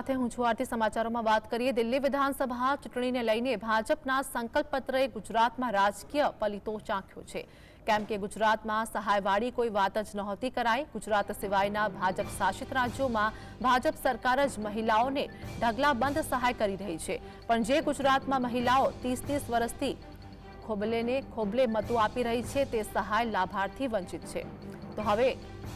સાથે હું છું આરતી સમાચારોમાં વાત કરીએ દિલ્હી વિધાનસભા ચૂંટણીને લઈને ભાજપના સંકલ્પ પત્રએ ગુજરાતમાં રાજકીય પલિતો ચાંખ્યો છે. કેમ કે ગુજરાતમાં સહાયવાળી કોઈ વાત જ નહોતી કરાઈ. ગુજરાત સિવાયના ભાજપ શાસિત રાજ્યોમાં ભાજપ સરકાર જ મહિલાઓને ઢગલાબંધ સહાય કરી રહી છે. પણ જે ગુજરાતમાં મહિલાઓ ત્રીસ ત્રીસ વર્ષથી ખોબલેને ખોબલે મતો આપી રહી છે, તે સહાય લાભાર્થી વંચિત છે. તો હવે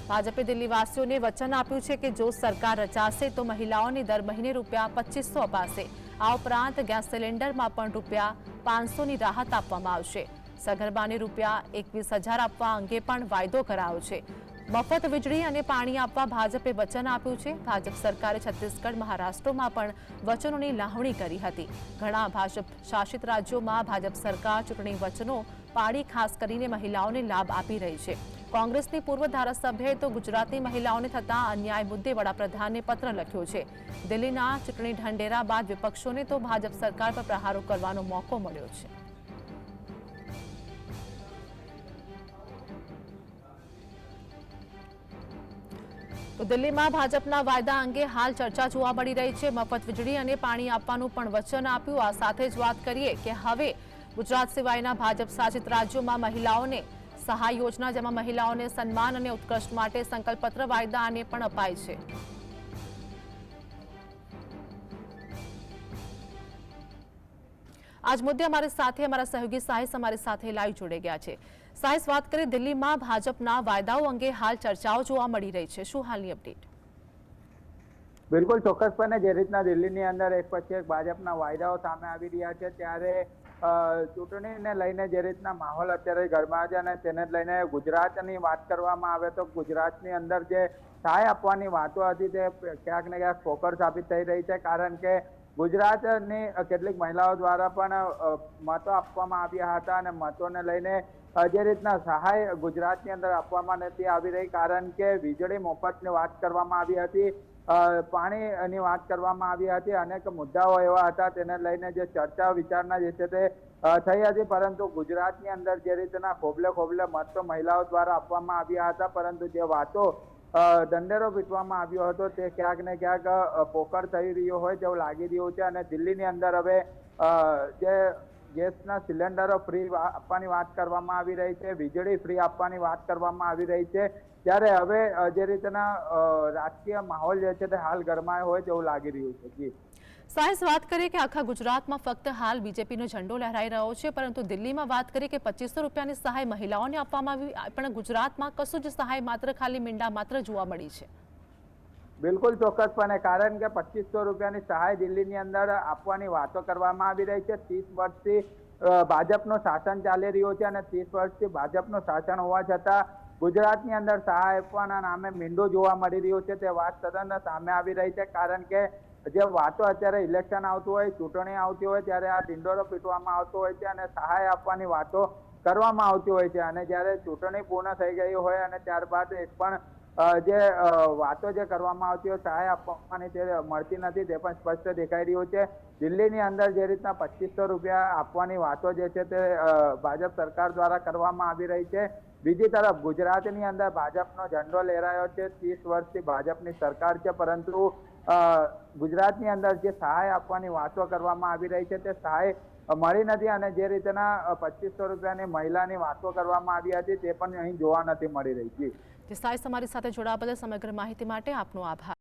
ભાજપે દિલ્હીવાસીઓને વચન આપ્યું છે કે જો સરકાર રચાશે તો મહિલાઓને દર મહિને રૂપિયા પચીસો અપાશે. આ ઉપરાંત ગેસ સિલિન્ડરમાં પણ રૂપિયા પાંચસોની રાહત આપવામાં આવશે. સગર્ભાને રૂપિયા એકવીસ હજાર આપવા અંગે પણ વાયદો કરાયો છે. મફત વીજળી અને પાણી આપવા ભાજપે વચન આપ્યું છે. ભાજપ સરકારે છત્તીસગઢ મહારાષ્ટ્રમાં પણ વચનોની લાવણી કરી હતી. ઘણા ભાજપ શાસિત રાજ્યોમાં ભાજપ સરકાર ચૂંટણી વચનો પાડી ખાસ કરીને મહિલાઓને લાભ આપી રહી છે. કોંગ્રેસની પૂર્વ ધારાસભ્યએ તો ગુજરાતની મહિલાઓને થતા અન્યાય મુદ્દે વડાપ્રધાનને પત્ર લખ્યો છે. દિલ્હીના ચૂંટણી ઢંઢેરા બાદ વિપક્ષોને તો ભાજપ સરકાર પર પ્રહારો કરવાનો મોકો મળ્યો છે. તો દિલ્હીમાં ભાજપના વાયદા અંગે હાલ ચર્ચા જોવા મળી રહી છે. મફત વીજળી અને પાણી આપવાનું પણ વચન આપ્યું. આ સાથે જ વાત કરીએ કે હવે ગુજરાત સિવાયના ભાજપ શાસિત રાજ્યોમાં મહિલાઓને સહાય યોજના જેમાં મહિલાઓને સન્માન અને ઉત્કર્ષ માટે સંકલ્પપત્ર, વાયદા અને પણ અપાય છે. આજ મુદ્દે અમારી સાથે અમારા સહયોગી સાહિસ અમારી સાથે લાઈવ જોડે ગયા છે. સાહિસ વાત કરીએ દિલ્હીમાં ભાજપના વાયદાઓ અંગે હાલ ચર્ચાઓ જોવા મળી રહી છે. શું હાલની અપડેટ? બિલકુલ ચોક્કસપણે જે રીતના દિલ્હીની અંદર એક પછી એક ભાજપના વાયદાઓ સામે આવી રહ્યા છે, ત્યારે ચૂંટણીને લઈને જે રીતના માહોલ અત્યારે ઘરમાં છે અને તેને લઈને ગુજરાતની વાત કરવામાં આવે તો ગુજરાતની અંદર જે સહાય આપવાની વાતો હતી તે ક્યાંક ને ક્યાંક ફોકર સાબિત થઈ રહી છે. કારણ કે ગુજરાતની કેટલીક મહિલાઓ દ્વારા પણ મતો આપવામાં આવ્યા હતા અને મતોને લઈને જે રીતના સહાય ગુજરાતની અંદર આપવામાં નથી આવી રહી. કારણ કે વીજળી મફતની વાત કરવામાં આવી હતી. પાણીની વાત કરવામાં આવી હતી. અનેક મુદ્દાઓ એવા હતા તેને લઈને જે ચર્ચા વિચારણા જે છે તે થઈ હતી. પરંતુ ગુજરાતની અંદર જે રીતના ખોબલે ખોબલે મત મહિલાઓ દ્વારા આપવામાં આવ્યા હતા. પરંતુ જે વાતો દંડેરો પીટવામાં આવ્યો હતો તે ક્યાંક ને ક્યાંક પોકળ થઈ રહ્યો હોય તેવું લાગી રહ્યું છે. અને દિલ્હીની અંદર હવે જે ગેસના સિલિન્ડરો ફ્રી આપવાની વાત કરવામાં આવી રહી છે, વીજળી ફ્રી આપવાની વાત કરવામાં આવી રહી છે. ત્યારે હવે જે રીતના રાજકીય માહોલ જે છે તે હાલ ગરમાયો હોય તેવું લાગી રહ્યું છે. જી. સાયન્સ વાત કરીએ કે આખા ગુજરાતમાં ફક્ત હાલ બીજેપીનો ઝંડો લહેરાઈ રહ્યો છે, પરંતુ દિલ્હીમાં વાત કરીએ કે પચીસો રૂપિયાની સહાય મહિલાઓને આપવામાં આવી, પણ ગુજરાતમાં કશું જ સહાય માત્ર ખાલી મીંડા માત્ર જોવા મળી છે. બિલકુલ ચોક્કસપણે, કારણ કે પચીસો રૂપિયાની સહાય દિલ્હીની અંદર આપવાની વાતો કરવામાં આવી રહી છે. ત્રીસ વર્ષથી ભાજપનું શાસન ચાલી રહ્યું છે અને ત્રીસ વર્ષથી ભાજપનું શાસન હોવા છતાં ગુજરાતની અંદર સહાય આપવાના નામે મીંડો જોવા મળી રહ્યો છે. તે વાત તદ્દન સામે આવી રહી છે, કારણ કે જે વાતો અત્યારે ઇલેક્શન આવતું હોય, ચૂંટણી આવતી હોય, ત્યારે આ ઢીંડોરો પીટવામાં આવતો હોય છે અને સહાય આપવાની વાતો કરવામાં આવતી હોય છે. અને જ્યારે ચૂંટણી પૂર્ણ થઈ ગઈ હોય અને ત્યારબાદ એક પણ જે વાતો જે કરવામાં આવતી હોય, સહાય આપવાની તે મળતી નથી, તે પણ સ્પષ્ટ દેખાઈ રહ્યું છે. દિલ્હીની અંદર જે રીતના પચીસો રૂપિયા આપવાની વાતો જે છે તે ભાજપ સરકાર દ્વારા કરવામાં આવી રહી છે. બીજી તરફ ગુજરાતની અંદર ભાજપનો ઝંડો લહેરાયો છે. ત્રીસ વર્ષથી ભાજપની સરકાર છે, પરંતુ ગુજરાતની અંદર જે સહાય આપવાની વાતો કરવામાં આવી રહી છે, તે સહાય મળી નથી અને જે રીતના પચીસો રૂપિયાની મહિલાની વાતો કરવામાં આવી હતી તે પણ અહીં જોવા નથી મળી રહી. છે જે. તમારી સાથે જોડાવા બદલ સમગ્ર માહિતી માટે આપનો આભાર.